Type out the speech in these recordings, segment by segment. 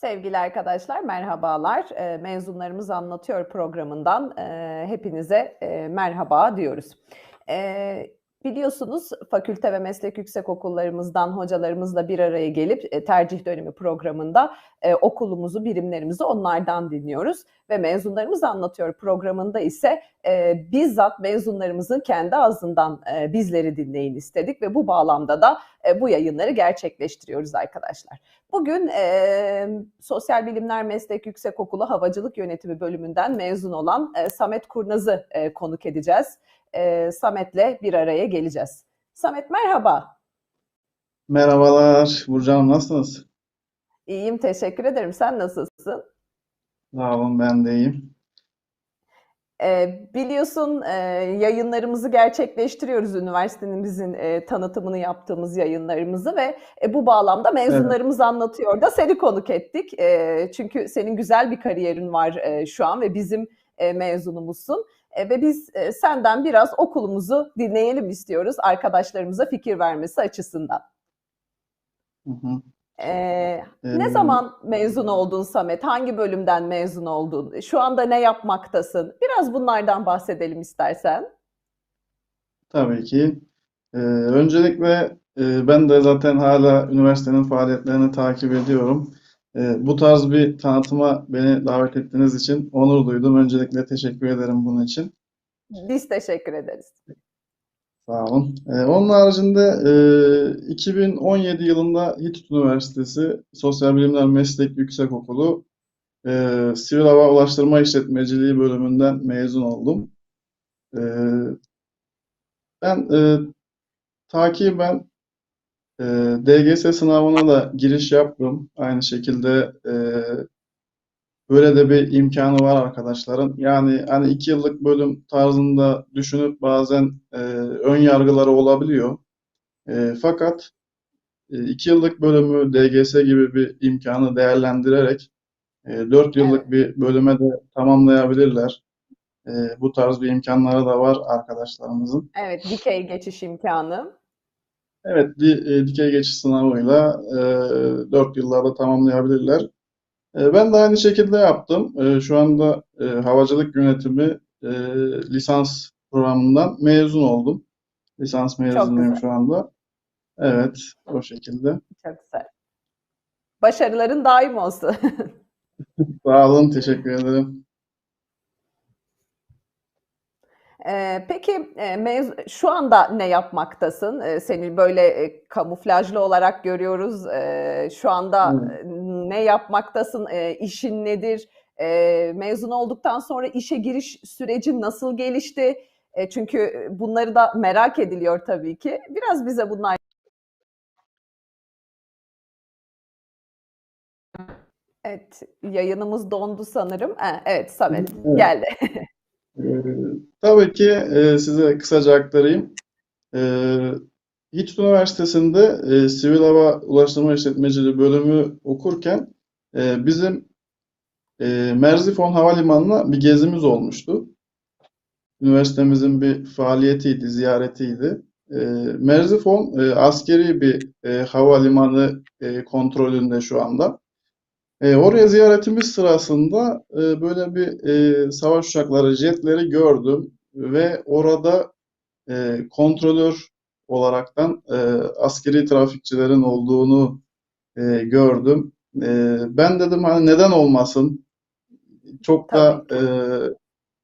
Sevgili arkadaşlar, merhabalar. Eee, Mezunlarımız Anlatıyor programından eee, hepinize eee, merhaba diyoruz. Biliyorsunuz fakülte ve meslek yüksekokullarımızdan hocalarımızla bir araya gelip e, tercih dönemi programında e, okulumuzu, birimlerimizi onlardan dinliyoruz. Ve Mezunlarımız Anlatıyor programında ise e, bizzat mezunlarımızın kendi ağzından bizleri dinleyin istedik ve bu bağlamda da bu yayınları gerçekleştiriyoruz arkadaşlar. Bugün Sosyal Bilimler Meslek Yüksekokulu Havacılık Yönetimi bölümünden mezun olan Samet Kurnaz'ı konuk edeceğiz. E, Samet'le bir araya geleceğiz. Samet merhaba. Merhabalar Burcu Hanım nasılsınız? İyiyim, teşekkür ederim. Sen nasılsın? Sağ olun ben de iyiyim. E, biliyorsun e, yayınlarımızı gerçekleştiriyoruz üniversitemizin e, tanıtımını yaptığımız yayınlarımızı ve e, bu bağlamda mezunlarımız anlatıyor da seni konuk ettik. E, çünkü senin güzel bir kariyerin var e, şu an ve bizim e, mezunumuzsun. E, ve biz e, senden biraz okulumuzu dinleyelim istiyoruz arkadaşlarımıza fikir vermesi açısından. Hı hı. E, ne Ee, zaman mezun oldun Samet? Hangi bölümden mezun oldun? Şu anda ne yapmaktasın? Biraz bunlardan bahsedelim istersen. tabii ki. Ee, öncelikle e, ben de zaten hala üniversitenin faaliyetlerini takip ediyorum. Ee, bu tarz bir tanıtıma beni davet ettiğiniz için onur duydum. Öncelikle teşekkür ederim bunun için. Biz teşekkür ederiz. Sağ olun. Ee, onun haricinde e, 2017 yılında HİTÜT Üniversitesi Sosyal Bilimler Meslek Yüksekokulu e, Sivil Hava Ulaştırma İşletmeciliği bölümünden mezun oldum. E, ben e, takiben e, DGS sınavına da giriş yaptım. Aynı şekilde e, böyle de bir imkanı var arkadaşların. Yani hani iki yıllık bölüm tarzında düşünüp bazen e, ön yargıları olabiliyor. E, fakat e, iki yıllık bölümü DGS gibi bir imkanı değerlendirerek e, dört yıllık Evet, bir bölüme de tamamlayabilirler. E, bu tarz bir imkanları da var arkadaşlarımızın. evet, dikey geçiş imkanı. Evet, di, e, dikey geçiş sınavıyla e, 4 yıllarda tamamlayabilirler. E, ben de aynı şekilde yaptım. E, şu anda e, havacılık yönetimi e, lisans programından mezun oldum. Lisans mezunuyum şu anda. Evet, o şekilde. çok güzel. Başarıların daim olsun. Sağ olun, teşekkür ederim. Ee, peki e, mez- şu anda ne yapmaktasın? Ee, seni böyle e, kamuflajlı olarak görüyoruz. Ee, şu anda e, ne yapmaktasın? Ee, işin nedir? Ee, mezun olduktan sonra işe giriş sürecin nasıl gelişti? E, çünkü bunları da merak ediliyor tabii ki. Biraz bize bunlar. Evet, yayınımız dondu sanırım. Ha, evet, Samet Evet. geldi. Tabii ki e, size kısaca aktarayım. E, HİTÜT Üniversitesi'nde e, Sivil Hava Ulaştırma İşletmeciliği bölümü okurken e, bizim e, Merzifon Havalimanı'na bir gezimiz olmuştu. Üniversitemizin bir faaliyetiydi, ziyaretiydi. E, Merzifon e, askeri bir e, havalimanı e, kontrolünde şu anda. E, oraya ziyaretimiz sırasında e, böyle bir e, savaş uçakları, jetleri gördüm ve orada e, kontrolör olaraktan e, askeri trafikçilerin olduğunu e, gördüm. E, ben dedim hani neden olmasın? Çok da Tabii e, ki.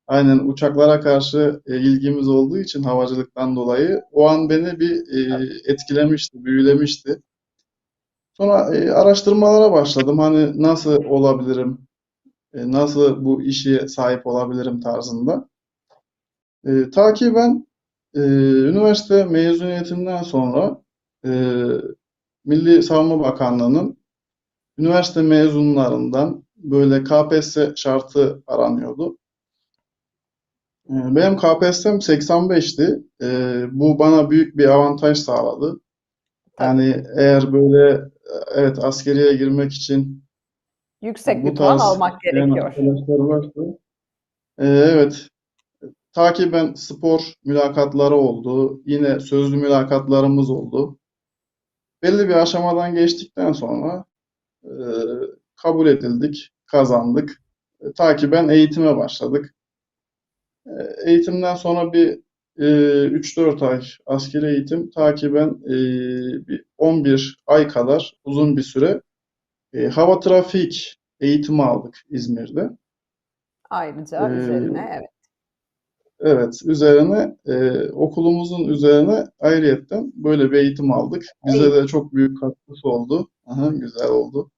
aynen uçaklara karşı e, ilgimiz olduğu için havacılıktan dolayı o an beni bir e, etkilemişti, büyülemişti. Sonra e, araştırmalara başladım. Hani nasıl olabilirim, e, nasıl bu işe sahip olabilirim tarzında. E, ta ki ben e, üniversite mezuniyetinden sonra e, Milli Savunma Bakanlığı'nın üniversite mezunlarından böyle KPSS şartı aranıyordu. E, benim KPSS'm 85'ti. E, bu bana büyük bir avantaj sağladı. Yani eğer böyle e, evet askeriye girmek için Yüksek bu bir puan tarz almak isteyen gerekiyor. arkadaşlar varsa e, evet takiben spor mülakatları oldu. Yine sözlü mülakatlarımız oldu. Belli bir aşamadan geçtikten sonra e, kabul edildik, kazandık. E, takiben eğitime başladık. E, eğitimden sonra bir e, 3-4 ay askeri eğitim, takiben e, bir 11 ay kadar uzun bir süre e, hava trafik eğitimi aldık İzmir'de. Ayrıca Ee, üzerine evet. Evet, üzerine e, okulumuzun üzerine ayrıyetten böyle bir eğitim aldık. Bize de çok büyük katkısı oldu. Aha, güzel oldu.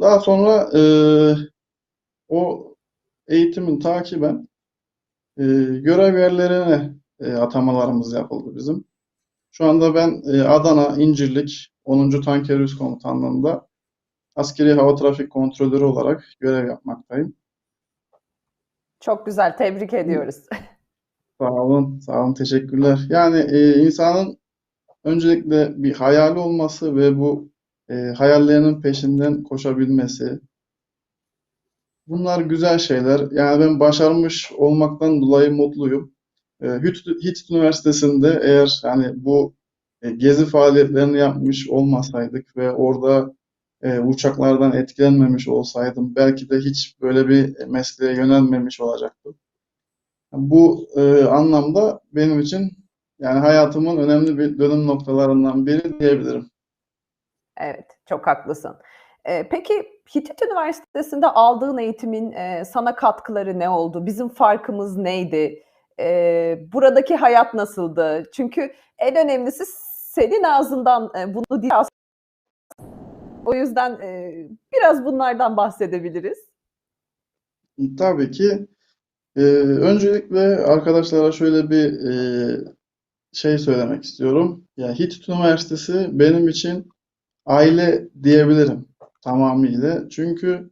Daha sonra e, o eğitimin takiben e, görev yerlerine e, atamalarımız yapıldı bizim. Şu anda ben e, Adana İncirlik 10. Tanker Üst Komutanlığı'nda askeri hava trafik kontrolörü olarak görev yapmaktayım. Çok güzel. Tebrik ediyoruz. Sağ olun, sağ olun, teşekkürler. Yani e, insanın öncelikle bir hayali olması ve bu e, hayallerinin peşinden koşabilmesi, bunlar güzel şeyler. Yani ben başarmış olmaktan dolayı mutluyum. E, HİT, HİT Üniversitesi'nde eğer yani bu e, gezi faaliyetlerini yapmış olmasaydık ve orada e, uçaklardan etkilenmemiş olsaydım belki de hiç böyle bir mesleğe yönelmemiş olacaktım. Bu e, anlamda benim için yani hayatımın önemli bir dönüm noktalarından biri diyebilirim. Evet, çok haklısın. Ee, peki Hitit Üniversitesi'nde aldığın eğitimin e, sana katkıları ne oldu? Bizim farkımız neydi? Ee, buradaki hayat nasıldı? Çünkü en önemlisi senin ağzından e, bunu dinlemek. O yüzden e, biraz bunlardan bahsedebiliriz. Tabii ki e, öncelikle arkadaşlara şöyle bir e, şey söylemek istiyorum. Ya HİT Üniversitesi benim için aile diyebilirim tamamıyla. Çünkü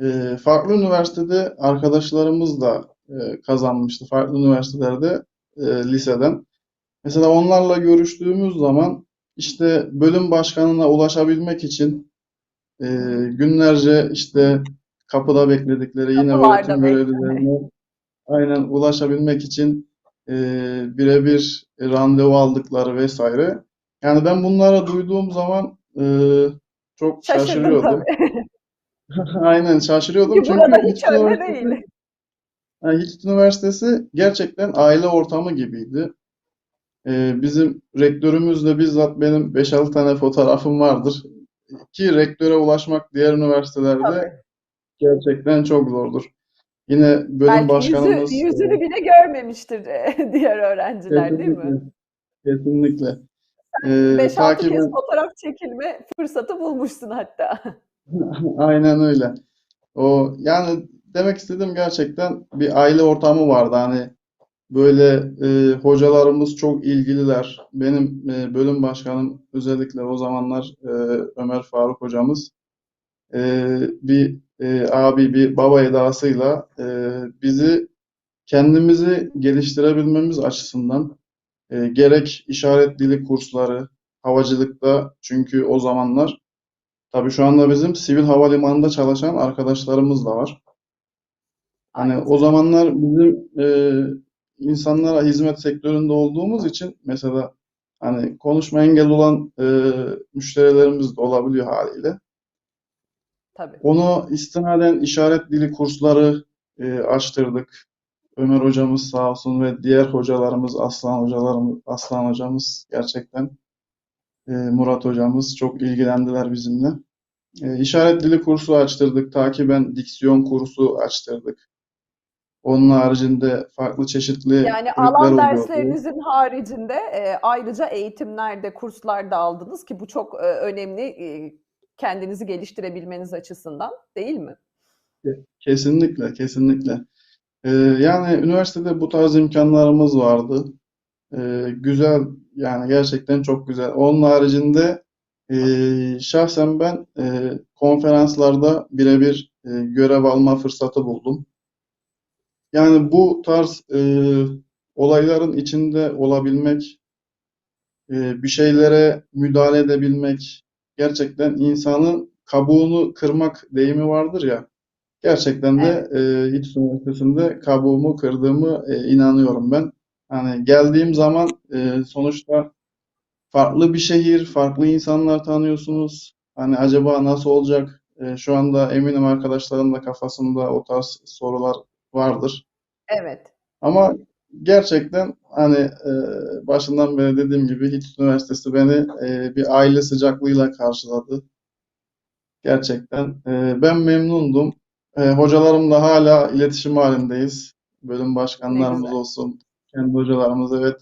e, farklı üniversitede arkadaşlarımız da e, kazanmıştı. Farklı üniversitelerde e, liseden. Mesela onlarla görüştüğümüz zaman işte bölüm başkanına ulaşabilmek için e, günlerce işte kapıda bekledikleri yine öğretim görevlilerine aynen ulaşabilmek için e, birebir randevu aldıkları vesaire. Yani ben bunları duyduğum zaman e, çok Şaşırdım şaşırıyordum. Aynen şaşırıyordum Çünkü çünkü burada hiç öyle değil. yani HİT Üniversitesi gerçekten aile ortamı gibiydi. Ee, bizim rektörümüzle bizzat benim 5-6 tane fotoğrafım vardır. Ki rektöre ulaşmak diğer üniversitelerde Tabii. gerçekten çok zordur. Yine bölüm Belki yüzü, başkanımız yüzünü bile görmemiştir e, diğer öğrenciler değil mi? kesinlikle kesinlikle 5-6 takip kez fotoğraf çekilme fırsatı bulmuşsun hatta. aynen öyle. O yani demek istediğim gerçekten bir aile ortamı vardı. Hani böyle e, hocalarımız çok ilgililer. Benim e, bölüm başkanım özellikle o zamanlar e, Ömer Faruk hocamız e, bir e, abi bir baba edasıyla e, bizi kendimizi geliştirebilmemiz açısından e, gerek işaret dili kursları havacılıkta çünkü o zamanlar tabii şu anda bizim sivil havalimanında çalışan arkadaşlarımız da var. Hani Aynen. o zamanlar bizim e, insanlara hizmet sektöründe olduğumuz için mesela hani konuşma engel olan e, müşterilerimiz de olabiliyor haliyle. Tabii. Onu istinaden işaret dili kursları e, açtırdık. Ömer hocamız sağ olsun ve diğer hocalarımız, Aslan hocalarımız, Aslan hocamız gerçekten e, Murat hocamız çok ilgilendiler bizimle. E, işaret dili kursu açtırdık. Takiben diksiyon kursu açtırdık. Onun haricinde farklı çeşitli Yani alan derslerinizin haricinde e, ayrıca eğitimlerde, kurslarda aldınız ki bu çok e, önemli e, kendinizi geliştirebilmeniz açısından değil mi? Kesinlikle, kesinlikle. Ee, yani üniversitede bu tarz imkanlarımız vardı. Ee, güzel, yani gerçekten çok güzel. Onun haricinde e, şahsen ben e, konferanslarda birebir e, görev alma fırsatı buldum. Yani bu tarz e, olayların içinde olabilmek, e, bir şeylere müdahale edebilmek, gerçekten insanın kabuğunu kırmak deyimi vardır ya. Gerçekten de e, İTÜ Üniversitesi'nde kabuğumu kırdığımı e, inanıyorum ben. Hani geldiğim zaman e, sonuçta farklı bir şehir, farklı insanlar tanıyorsunuz. Hani acaba nasıl olacak? E, şu anda eminim arkadaşların da kafasında o tarz sorular vardır. Evet. Ama gerçekten hani e, başından beri dediğim gibi HİT Üniversitesi beni e, bir aile sıcaklığıyla karşıladı. Gerçekten e, ben memnundum. E, hocalarımla hala iletişim halindeyiz. Bölüm başkanlarımız olsun, kendi hocalarımız evet.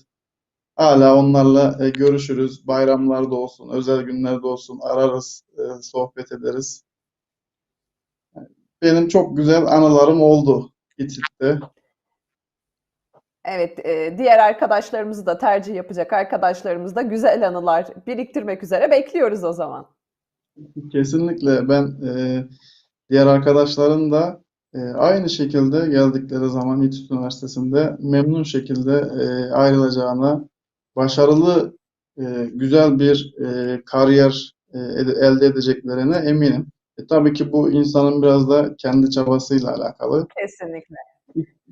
Hala onlarla e, görüşürüz. Bayramlarda olsun, özel günlerde olsun ararız, e, sohbet ederiz. Benim çok güzel anılarım oldu İTÜ'de. Evet, e, diğer arkadaşlarımızı da tercih yapacak arkadaşlarımız da güzel anılar biriktirmek üzere bekliyoruz o zaman. Kesinlikle ben e, diğer arkadaşların da e, aynı şekilde geldikleri zaman İTÜ Üniversitesi'nde memnun şekilde e, ayrılacağına, başarılı e, güzel bir e, kariyer e, elde edeceklerine eminim. E, tabii ki bu insanın biraz da kendi çabasıyla alakalı. Kesinlikle.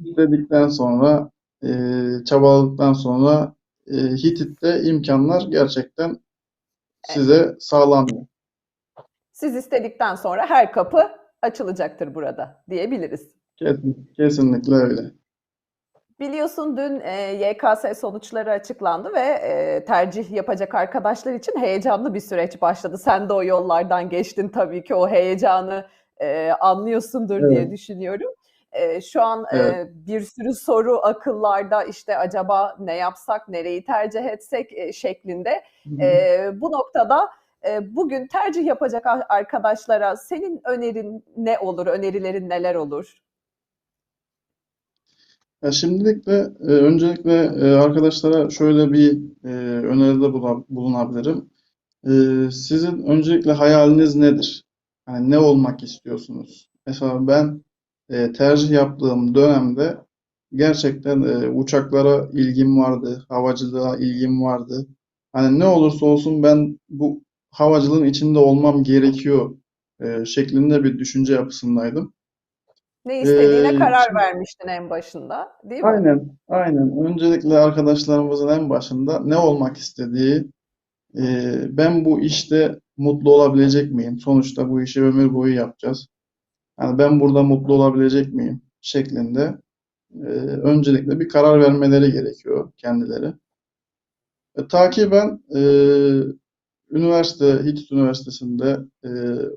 İstedikten sonra, e, çabaladıktan sonra e, HİTİT'te imkanlar gerçekten size sağlanıyor. Siz istedikten sonra her kapı açılacaktır burada diyebiliriz. Kesin, kesinlikle öyle. Biliyorsun dün e, YKS sonuçları açıklandı ve e, tercih yapacak arkadaşlar için heyecanlı bir süreç başladı. Sen de o yollardan geçtin tabii ki o heyecanı e, anlıyorsundur diye Evet. düşünüyorum. E, şu an e, Evet. bir sürü soru akıllarda işte acaba ne yapsak, nereyi tercih etsek e, şeklinde. E, bu noktada e, bugün tercih yapacak ar- arkadaşlara senin önerin ne olur, önerilerin neler olur? Ya şimdilikle e, öncelikle e, arkadaşlara şöyle bir e, öneride bulunabilirim. E, sizin öncelikle hayaliniz nedir? Yani ne olmak istiyorsunuz? Mesela ben e, tercih yaptığım dönemde gerçekten e, uçaklara ilgim vardı, havacılığa ilgim vardı. Hani ne olursa olsun ben bu havacılığın içinde olmam gerekiyor e, şeklinde bir düşünce yapısındaydım. Ne istediğine E, karar şimdi vermiştin en başında, değil mi? Aynen, aynen. Öncelikle arkadaşlarımızın en başında ne olmak istediği, e, ben bu işte mutlu olabilecek miyim? Sonuçta bu işi ömür boyu yapacağız. Yani ben burada mutlu olabilecek miyim? şeklinde e, öncelikle bir karar vermeleri gerekiyor kendileri. E, takiben e, üniversite, HİTÜ Üniversitesi'nde e,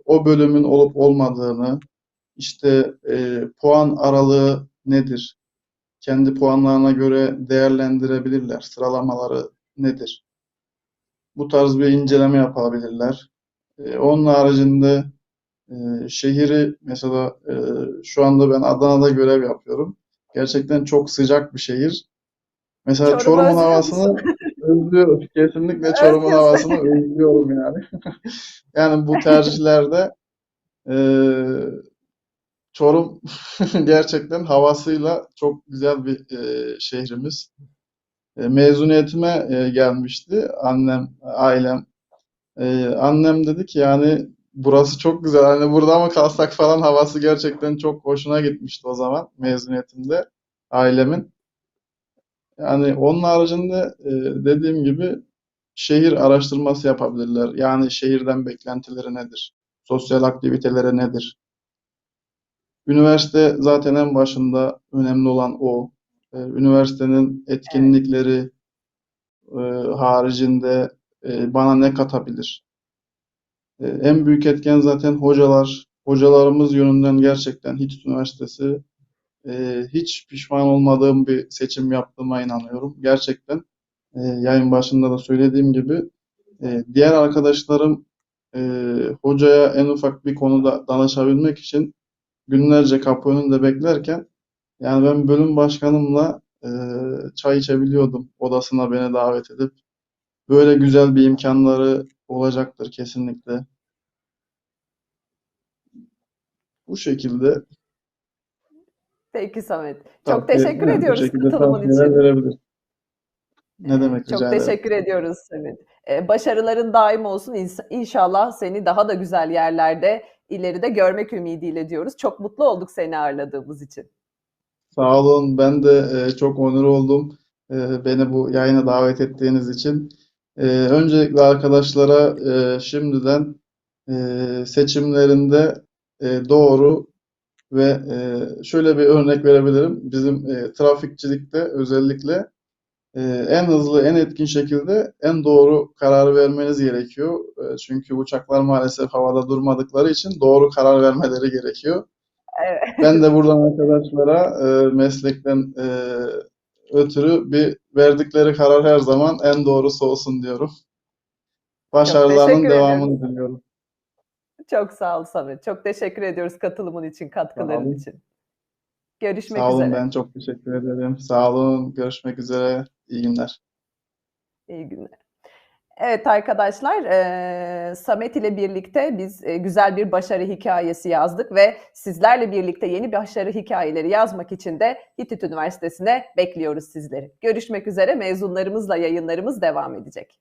o bölümün olup olmadığını, işte e, puan aralığı nedir? kendi puanlarına göre değerlendirebilirler. Sıralamaları nedir? Bu tarz bir inceleme yapabilirler. Ee, onun haricinde e, şehri mesela e, şu anda ben Adana'da görev yapıyorum. Gerçekten çok sıcak bir şehir. Mesela Çorum'u Çorum'un havasını? Özlüyorum. Kesinlikle Çorum'un Özlüyorsun. havasını özlüyorum yani. Yani bu tercihlerde e, Çorum gerçekten havasıyla çok güzel bir e, şehrimiz. E, mezuniyetime e, gelmişti annem, ailem. E, annem dedi ki yani burası çok güzel. Hani burada mı kalsak falan havası gerçekten çok hoşuna gitmişti o zaman mezuniyetimde ailemin. Yani onun haricinde e, dediğim gibi şehir araştırması yapabilirler. Yani şehirden beklentileri nedir? Sosyal aktiviteleri nedir? Üniversite zaten en başında önemli olan o. Ee, üniversitenin etkinlikleri e, haricinde e, bana ne katabilir? E, en büyük etken zaten hocalar. Hocalarımız yönünden gerçekten HİTÜ Üniversitesi e, hiç pişman olmadığım bir seçim yaptığıma inanıyorum. Gerçekten e, yayın başında da söylediğim gibi e, diğer arkadaşlarım e, hocaya en ufak bir konuda danışabilmek için günlerce kapı önünde beklerken yani ben bölüm başkanımla çay içebiliyordum odasına beni davet edip. Böyle güzel bir imkanları olacaktır kesinlikle. Bu şekilde Peki Samet. Çok tavsiye, teşekkür yani ediyoruz katılımın için. verebilirim. Ne demek çok rica ederim. teşekkür ediyoruz Samet. Ee, başarıların daim olsun. İnşallah seni daha da güzel yerlerde ileride görmek ümidiyle diyoruz. Çok mutlu olduk seni ağırladığımız için. Sağ olun. Ben de e, çok onur oldum e, beni bu yayına davet ettiğiniz için. E, öncelikle arkadaşlara e, şimdiden e, seçimlerinde e, doğru ve e, şöyle bir örnek verebilirim. Bizim e, trafikçilikte özellikle e, en hızlı, en etkin şekilde en doğru kararı vermeniz gerekiyor. E, çünkü uçaklar maalesef havada durmadıkları için doğru karar vermeleri gerekiyor. Evet. Ben de buradan arkadaşlara e, meslekten e, ötürü bir verdikleri karar her zaman en doğrusu olsun diyorum. Başarılarının devamını diliyorum. Çok sağ ol Samet. Çok teşekkür ediyoruz katılımın için, katkıların olun. için. Görüşmek Sağ olun üzere. ben çok teşekkür ederim. Sağ olun. Görüşmek üzere. İyi günler. İyi günler. Evet arkadaşlar, eee, Samet ile birlikte biz e, güzel bir başarı hikayesi yazdık ve sizlerle birlikte yeni başarı hikayeleri yazmak için de Hitit Üniversitesi'ne bekliyoruz sizleri. Görüşmek üzere, mezunlarımızla yayınlarımız devam edecek.